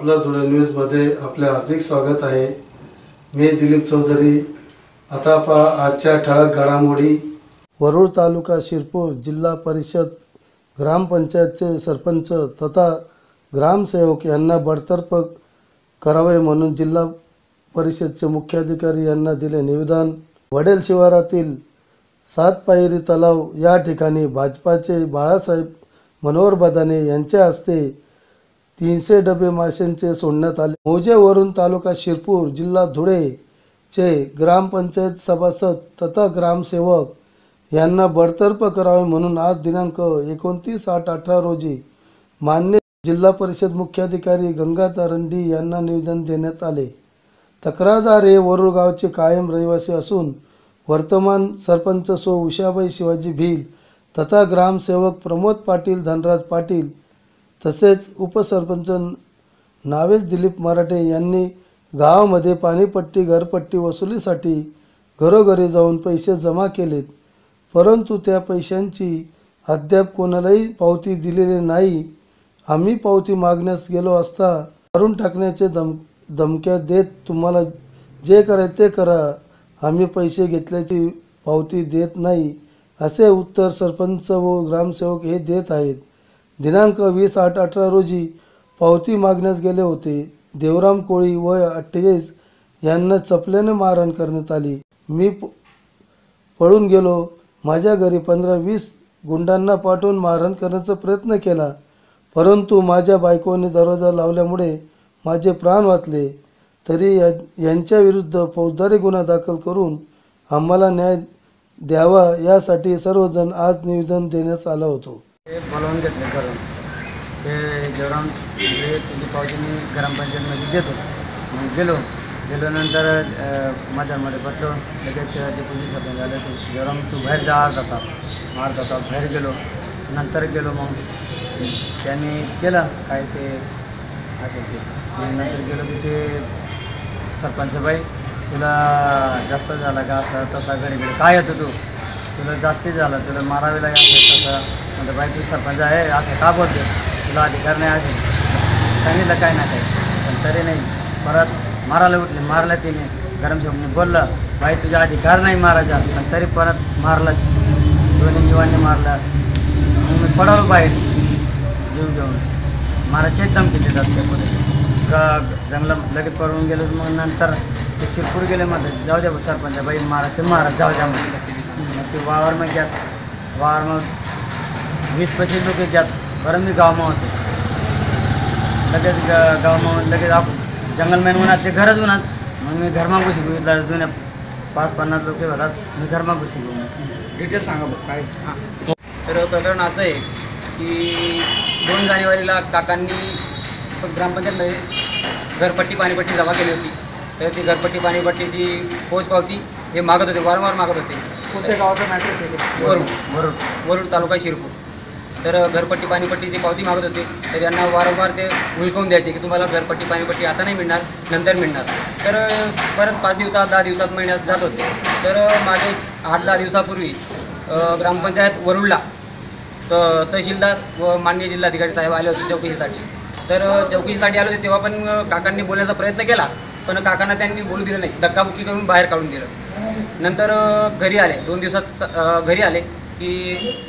आपलं धुळे न्यूजमध्ये आपले हार्दिक स्वागत आहे. मी दिलीप चौधरी. आता पहा आजच्या ठळक घडामोडी. वरुड तालुका शिरपूर जिल्हा परिषद ग्रामपंचायतचे सरपंच तथा ग्रामसेवक यांना बडतर्फ करावे म्हणून जिल्हा परिषदचे मुख्याधिकारी यांना दिले निवेदन. वडेल शिवारातील सात पायरी तलाव या ठिकाणी भाजपाचे बाळासाहेब मनोहर बदाने यांच्या हस्ते तीनशे डबे माशांचे सोडण्यात आले. मोजेवरून तालुका शिरपूर जिल्हा धुळे चे ग्रामपंचायत सभासद तथा ग्रामसेवक यांना बडतर्फ करावे म्हणून आज दिनांक एकोणतीस आठ अठरा रोजी मान्य जिल्हा परिषद मुख्याधिकारी गंगा तारंडी यांना निवेदन देण्यात आले. तक्रारदार हे वरुळ गावचे कायम रहिवासी असून वर्तमान सरपंच सो उषाबाई शिवाजी भील तथा ग्रामसेवक प्रमोद पाटील धनराज पाटील तसेच उपसरपंच नावेज दिलीप मराठे यांनी गावामध्ये पाणीपट्टी घरपट्टी वसुलीसाठी घरोघरी जाऊन पैसे जमा केलेत. परंतु त्या पैशांची अद्याप कोणालाही पावती दिलेली नाही. आम्ही पावती मागण्यास गेलो असता मारून टाकण्याचे धम धमक्या देत तुम्हाला जे करायचे ते करा. आम्ही पैसे घेतल्याची पावती देत नाही असे उत्तर सरपंच व ग्रामसेवक हे देत आहेत. दिनांक वीस आठ अठरा रोजी पावती मागण्यास गेले होते. देवराम कोळी वय अठ्ठेचाळीस यांना चपल्याने मारहाण करण्यात आली. मी प- पळून गेलो. माझ्या घरी पंधरा वीस गुंडांना पाठवून मारहाण करण्याचा प्रयत्न केला. परंतु माझ्या बायकोने दरवाजा लावल्यामुळे माझे प्राण वाचले. तरी या यांच्या विरुद्ध फौजदारी गुन्हा दाखल करून आम्हाला न्याय द्यावा यासाठी सर्वजण आज निवेदन देण्यास आला होतो. ते बोलावून घेतले करून. ते जेवढा म्हणजे तुझी पावती मी ग्रामपंचायतमध्ये देतो. मग गेलो. गेल्यानंतर माझ्यामध्ये पटलो लगेच ते पोलीस आपण झाले. तू जेवढा तू बाहेर जा अर्धा तास. अर्धा बाहेर गेलो. नंतर गेलो मग. त्यांनी केलं. काय ते असेल ते. नंतर गेलो तिथे सरपंच बाई तुला जास्त झाला का? असं तसा घरी गेलो काय येतो तू? तुला जास्ती झालं. तुला मारावे लागेल तसं. म्हणलं बाई तू सरपंच आहे असं का बोलतो तुला अधिकार नाही असेल सांगितलं काय नाही काय पण तरी नाही. परत मारायला उठले मारलं तिने. गरमसेवकने बोललं बाई तुझा अधिकार नाही मारायचा. पण तरी परत मारलं. दोन्ही जीवांनी मारला. मग मी पडवलं बाहेर जीव घेऊन. मारायचे धमकी देतात ते पुढे. ग जंगला लगेच पडून गेलो मग नंतर ते शिरपूर गेले मध्ये जाऊ द्या सरपंच बाई मारा ते मारा जाऊ द्या मग ते वावर मग वावर मग वीस पैसे लोक घ्यात बरं मी गावमा होतो. लगेच ग गावमा लगेच आप जंगलमॅन उन्हात ते घरच उन्हात मग मी घरमा घुसी घेऊ जुन्या पाच पन्नास लोक होतात. मी घरमा घुसी घेऊ डिटेल सांगा बघ काय? तर प्रकरण असं आहे की दोन जानेवारीला काकांनी ग्रामपंचायतमध्ये घरपट्टी पाणीपट्टी जमा केली होती. तर ती घरपट्टी पाणीपट्टीची पोच पावती हे मागत होते. वारंवार मागत होते. कोणत्या गावाचं मॅटर वरुड. बरोबर वरुड तालुका शिरपूर. तर घरपट्टी पाणीपट्टीची पावती मागत होते तर यांना वारंवार ते हुलकवून द्यायचे की तुम्हाला घरपट्टी पाणीपट्टी आता नाही मिळणार नंतर मिळणार. तर परत पाच दिवसात दहा दिवसात महिन्यात जात होते. तर मागे आठ दहा दिवसापूर्वी ग्रामपंचायत वरुडला. तर तहसीलदार व माननीय जिल्हाधिकारी साहेब आले होते चौकशीसाठी. तर चौकशीसाठी आले होते तेव्हा पण काकांनी बोलण्याचा प्रयत्न केला पण काकांना त्यांनी बोलू दिलं नाही धक्काबुक्की करून बाहेर काढून दिलं. नंतर घरी आले. दोन दिवसात घरी आले. की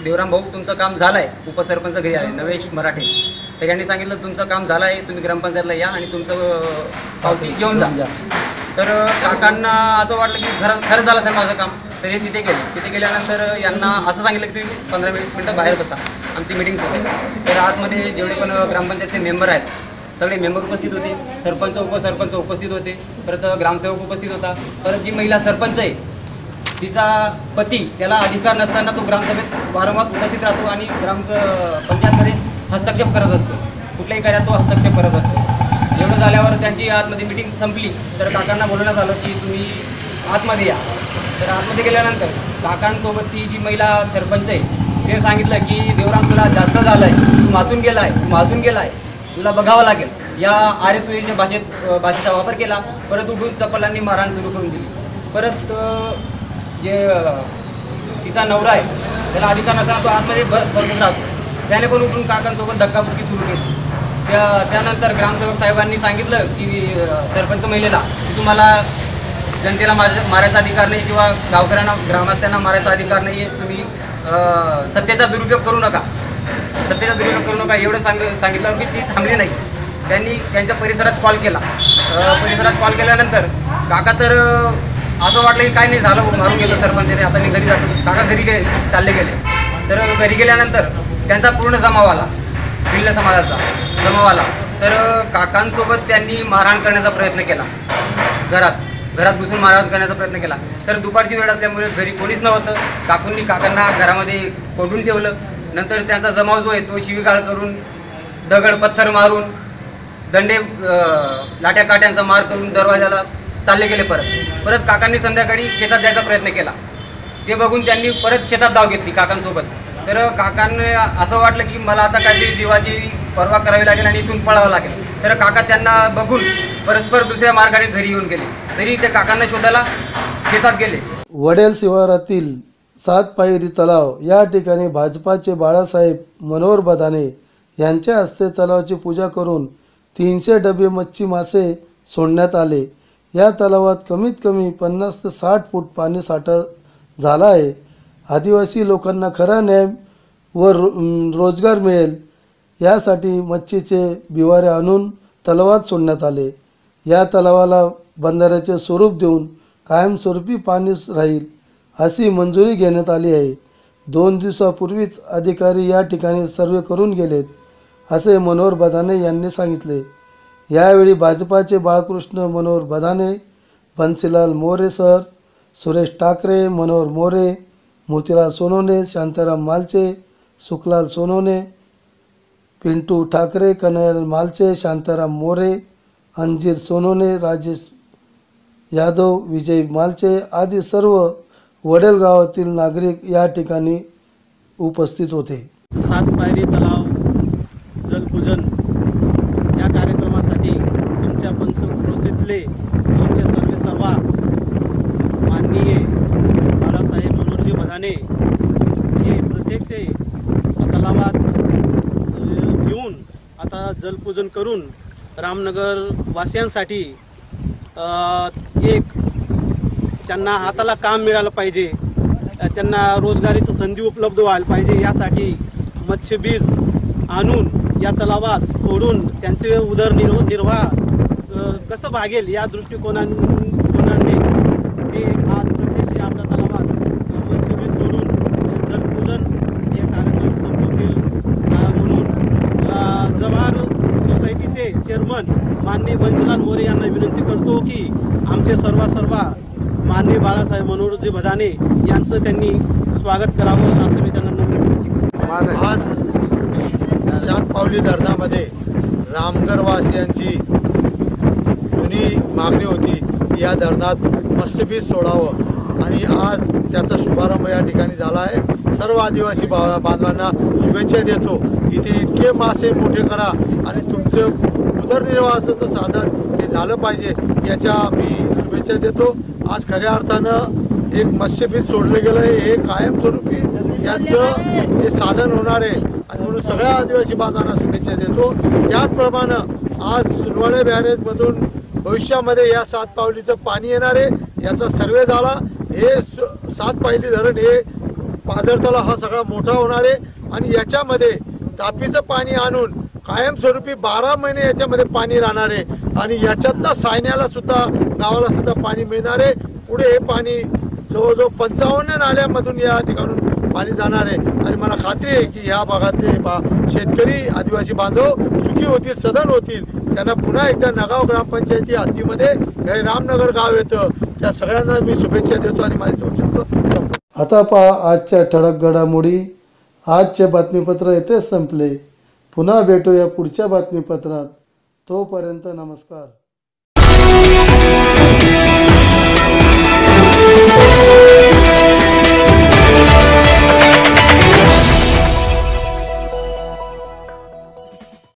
देवराम भाऊ तुमचं काम झालं आहे उपसरपंच घरी आले नवेश मराठे. तर यांनी सांगितलं तुमचं काम झालं आहे तुम्ही ग्रामपंचायतला या आणि तुमचं पावती घेऊन जा. तर काकांना असं वाटलं की खरं खरं झालं सर माझं काम. तर हे तिथे गेले. तिथे गेल्यानंतर यांना असं सांगितलं की तुम्ही पंधरा वीस मिनटं बाहेर बसा. आमची मिटिंग होते तर आतमध्ये जेवढे पण ग्रामपंचायतचे मेंबर आहेत सगळे मेंबर उपस्थित होते. सरपंच उपसरपंच उपस्थित होते. परत ग्रामसेवक उपस्थित होता. परत जी महिला सरपंच आहे तिचा पती त्याला अधिकार नसताना तो ग्रामसभेत वारंवार उपस्थित राहतो आणि ग्राम पंचायतमध्ये हस्तक्षेप करत असतो. कुठल्याही कार्यात तो हस्तक्षेप करत असतो. एवढं झाल्यावर त्यांची आतमध्ये मिटिंग संपली. तर काकांना बोलवण्यात आलं की तुम्ही आतमध्ये या. तर आतमध्ये गेल्यानंतर काकांसोबत ती जी महिला सरपंच आहे ते सांगितलं की देवराम तुला जास्त झालं आहे तू मातून गेला आहे तू माजून गेला आहे तुला बघावं लागेल. या आर्यतुरीच्या भाषेत भाषेचा वापर केला. परत उठून चप्पलांनी मारहाण सुरू करून दिली. परत जे तिचा नवरा आहे त्याला अधिकार नसताना तो आतमध्ये बसून राहतो. त्याने पण उठून काकांसोबत धक्काबुक्की सुरू केली. त्या त्यानंतर ग्रामसेवक साहेबांनी सांगितलं की सरपंच महिलेला की तुम्हाला जनतेला मार मारायचा अधिकार नाही किंवा गावकऱ्यांना ग्रामस्थांना मारायचा अधिकार नाही आहे तुम्ही सत्तेचा दुरुपयोग करू नका. सत्तेचा दुरुपयोग करू नका एवढं सांग सांगितलं की ती थांबली नाही. त्यांनी त्यांच्या परिसरात कॉल केला. परिसरात कॉल केल्यानंतर काका तर असं वाटलं की काय नाही झालं मारून गेलं सरपंचाने. आता मी घरी जातो. काका घरी गे चालले गेले. तर घरी गेल्यानंतर त्यांचा पूर्ण जमाव आला. भिल्ल समाजाचा जमाव आला. तर काकांसोबत त्यांनी मारहाण करण्याचा प्रयत्न केला. घरात घरात घुसून मारहाण करण्याचा प्रयत्न केला. तर दुपारची वेळ असल्यामुळे घरी कोणीच नव्हतं. काकूंनी काकांना घरामध्ये कोडून ठेवलं. नंतर त्यांचा जमाव जो आहे तो शिवीगाळ करून दगड पत्थर मारून दंडे लाट्या काट्यांचा मार करून दरवाजाला चालले गेले परत. परत काकांनी संध्याकाळी शेतात जायचा प्रयत्न केला. ते बघून त्यांनी परत शेतात धाव घेतली काकांसोबत. तर काकांना असं वाटलं की मला आता काहीतरी जीवाची पर्वा करावी लागेल आणि इथून पळावं लागेल. तर काका त्यांना बघून परस्पर दुसऱ्या मार्गाने घरी येऊन गेले. तरी ते काकांना शोधायला शेतात गेले. वडेल शिवारातील सात पायरी तलाव या ठिकाणी भाजपाचे बाळासाहेब मनोहर बदाने यांच्या हस्ते तलावाची पूजा करून तीनशे डबे मच्छी मासे सोडण्यात आले. या तलावात कमीत कमी पन्नास ते साठ फूट पाणी साठा झाला आहे. आदिवासी लोकांना खरा न्याय व रो रोजगार मिळेल यासाठी मच्छीचे बिवारे आणून तलावात सोडण्यात आले. या तलावाला बंधाऱ्याचे स्वरूप देऊन कायमस्वरूपी पाणी राहील अशी मंजुरी घेण्यात आली आहे. दोन दिवसापूर्वीच अधिकारी या ठिकाणी सर्वे करून गेलेत असे मनोहर बदाने यांनी सांगितले. यावेळी भाजपाचे बाळकृष्ण मनोहर बदाने बन्सीलाल मोरे सर सुरेश ठाकरे मनोहर मोरे मोतीलाल सोनोने शांताराम मालचे सुखलाल सोनोने पिंटू ठाकरे कन्हैयालाल मालचे शांताराम मोरे अंजीर सोनोने राजेश यादव विजय मालचे आदी सर्व वडेल गावातील नागरिक या ठिकाणी उपस्थित होते. सात पायरी तलाव जलपूजन या कार्यक्रमासाठी तुमच्या पंचक्रोशीतले आमचे सर्वे सर्वा माननीय बाळासाहेब मनोहरजी बधाने हे प्रत्यक्ष तलावात अ, येऊन आता जलपूजन करून रामनगर वासियांसाठी एक त्यांना हाताला काम मिळालं पाहिजे. त्यांना रोजगारीचं संधी उपलब्ध व्हायला पाहिजे. यासाठी मत्स्यबीज आणून या तलावात सोडून त्यांचे उदरनिर्व निर्वाह कसं भागेल या दृष्टिकोनाने ते आज प्रत्यक्ष आपल्या तलावात अ, मत्स्यबीज सोडून अ, जलपूजन हे कार्यक्रम संपवतील अ, म्हणून अ, जव्हार सोसायटीचे चेअरमन माननीय बंशीलाल मोरे यांना विनंती करतो की आमचे सर्व सर्व माननीय बाळासाहेब मनोहरजी भदाने यांचं त्यांनी स्वागत करावं असं मी त्यांना नम्र आज सात पावली धरणामध्ये रामगरवासियांची जुनी मागणी होती की या धरणात मत्स्यबीज सोडावं. आणि आज त्याचा शुभारंभ या ठिकाणी झाला आहे. सर्व आदिवासी बा बांधवांना शुभेच्छा देतो. इथे इतके मासे मोठे करा आणि तुमचं उदरनिर्वाहाचं साधन ते झालं पाहिजे याच्या मी शुभेच्छा देतो. आज खऱ्या अर्थानं एक मत्स्यबीज सोडलं गेलं आहे हे कायमस्वरूपी याचं हे साधन होणार आहे. आणि म्हणून सगळ्या आदिवासी बांधवांना शुभेच्छा देतो. त्याचप्रमाणे आज सुरवाडे बॅरेजमधून भविष्यामध्ये या सात पावलीचं पाणी येणार आहे. याचा सर्वे झाला. हे स- सात पायली धरण हे पाझर हा सगळा मोठा होणार आहे. आणि याच्यामध्ये तापीचं पाणी आणून कायमस्वरूपी बारा महिने याच्यामध्ये पाणी राहणार आहे. आणि याच्यातला सायन्याला सुद्धा गावाला सुद्धा पाणी मिळणार आहे. पुढे हे पाणी जवळजवळ पंचावन्न नाल्यामधून या ठिकाणून पाणी जाणार आहे. आणि मला खात्री आहे की ह्या भागातले बा शेतकरी आदिवासी बांधव सुखी होतील सदन होतील. त्यांना पुन्हा एकदा नगाव ग्रामपंचायती हद्दीमध्ये हे रामनगर गाव येतं. त्या सगळ्यांना मी शुभेच्छा देतो आणि माझे दोन शब्द आता पहा आजच्या ठळक घडामोडी. आजचे बातमीपत्र येथेच संपले. पुन्हा भेटूया पुढच्या बातमीपत्रात. तोपर्यंत नमस्कार.